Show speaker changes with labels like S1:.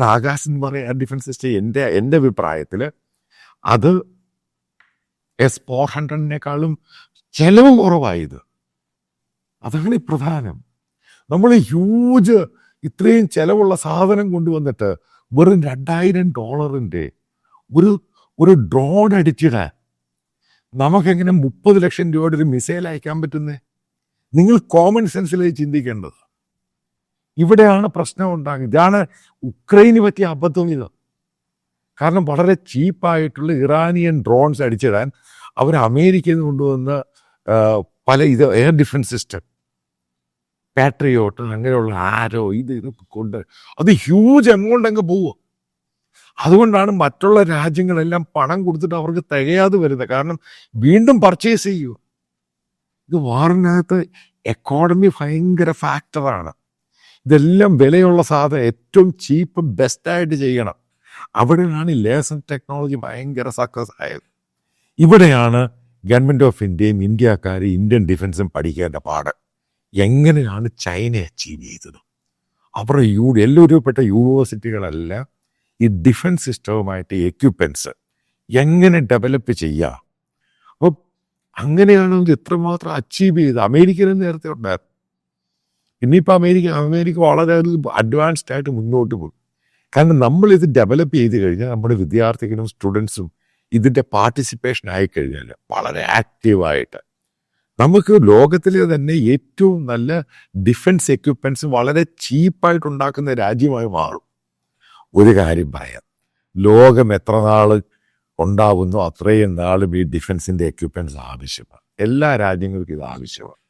S1: ആകാശ് എന്ന് പറയുന്ന defence system എന്റെ എന്റെ അഭിപ്രായത്തിൽ അത് എസ് ഫോർ ഹൺഡ്രഡിനേക്കാളും ചെലവ് കുറവായത്. അതാണ് ഈ പ്രധാനം. നമ്മൾ ഹ്യൂജ് ഇത്രയും ചെലവുള്ള സാധനം കൊണ്ടുവന്നിട്ട് വെറും രണ്ടായിരം ഡോളറിന്റെ ഒരു ഒരു ഡ്രോൺ അടിച്ചിടാൻ നമുക്കെങ്ങനെ മുപ്പത് ലക്ഷം രൂപയുടെ ഒരു മിസൈൽ അയക്കാൻ പറ്റുന്നേ? നിങ്ങൾ കോമൺ സെൻസിൽ ചിന്തിക്കേണ്ടത്. ഇവിടെയാണ് പ്രശ്നം ഉണ്ടാകുന്നത്. ഇതാണ് ഉക്രൈന് പറ്റിയ അബദ്ധം ഇത്. കാരണം വളരെ ചീപ്പായിട്ടുള്ള ഇറാനിയൻ ഡ്രോൺസ് അടിച്ചിടാൻ അവർ അമേരിക്കയിൽ നിന്ന് കൊണ്ടുവന്ന പല ഇത് എയർ ഡിഫൻസ് സിസ്റ്റം പാട്രിയോട്ട് അങ്ങനെയുള്ള ആരോ ഇത് കൊണ്ട് അത് ഹ്യൂജ് എമൗണ്ട് അങ്ങ് പോവുക. അതുകൊണ്ടാണ് മറ്റുള്ള രാജ്യങ്ങളെല്ലാം പണം കൊടുത്തിട്ട് അവർക്ക് തികയാതെ വരുന്നത്. കാരണം വീണ്ടും പർച്ചേസ് ചെയ്യുക. ഇത് വാറിനകത്ത് എക്കോണമി ഭയങ്കര ഫാക്ടറാണ് ഇതെല്ലാം വിലയുള്ള സാധനം ഏറ്റവും ചീപ്പും ബെസ്റ്റായിട്ട് ചെയ്യണം. അവിടെയാണ് ഈ ലേസൺ ടെക്നോളജി ഭയങ്കര സക്സസ് ആയത്. ഇവിടെയാണ് ഗവൺമെന്റ് ഓഫ് ഇന്ത്യയും ഇന്ത്യക്കാർ ഇന്ത്യൻ ഡിഫൻസും പഠിക്കേണ്ട പാട് എങ്ങനെയാണ് ചൈന അച്ചീവ് ചെയ്തത്? അവരുടെ യൂ എല്ലാവരുപ്പെട്ട യൂണിവേഴ്സിറ്റികളെല്ലാം ഈ ഡിഫൻസ് സിസ്റ്റവുമായിട്ട് എക്യുപ്മെന്റ്സ് എങ്ങനെ ഡെവലപ്പ് ചെയ്യുക അപ്പോൾ അങ്ങനെയാണ് ഇത് ഇത്രമാത്രം അച്ചീവ് ചെയ്ത് അമേരിക്കയിൽ നേരത്തെ ഉണ്ടായിരുന്നു. ഇനിയിപ്പോൾ അമേരിക്ക അമേരിക്ക വളരെ അഡ്വാൻസ്ഡ് ആയിട്ട് മുന്നോട്ട് പോകും. കാരണം നമ്മൾ ഇത് ഡെവലപ്പ് ചെയ്ത് കഴിഞ്ഞാൽ നമ്മുടെ വിദ്യാർത്ഥികളും സ്റ്റുഡൻസും ഇതിന്റെ പാർട്ടിസിപ്പേഷൻ ആയിക്കഴിഞ്ഞാൽ വളരെ ആക്റ്റീവായിട്ട് നമുക്ക് ലോകത്തിലെ തന്നെ ഏറ്റവും നല്ല ഡിഫൻസ് എക്യുപ്മെന്റ്സ് വളരെ ചീപ്പായിട്ട് ഉണ്ടാക്കുന്ന രാജ്യമായി മാറും. ഒരു കാര്യം പറയാം. ലോകം എത്ര നാൾ ഉണ്ടാവുന്നു അത്രയും നാളും ഈ ഡിഫൻസിന്റെ എക്യുപ്മെന്റ്സ് ആവശ്യമാണ്. എല്ലാ രാജ്യങ്ങൾക്കും ഇത് ആവശ്യമാണ്.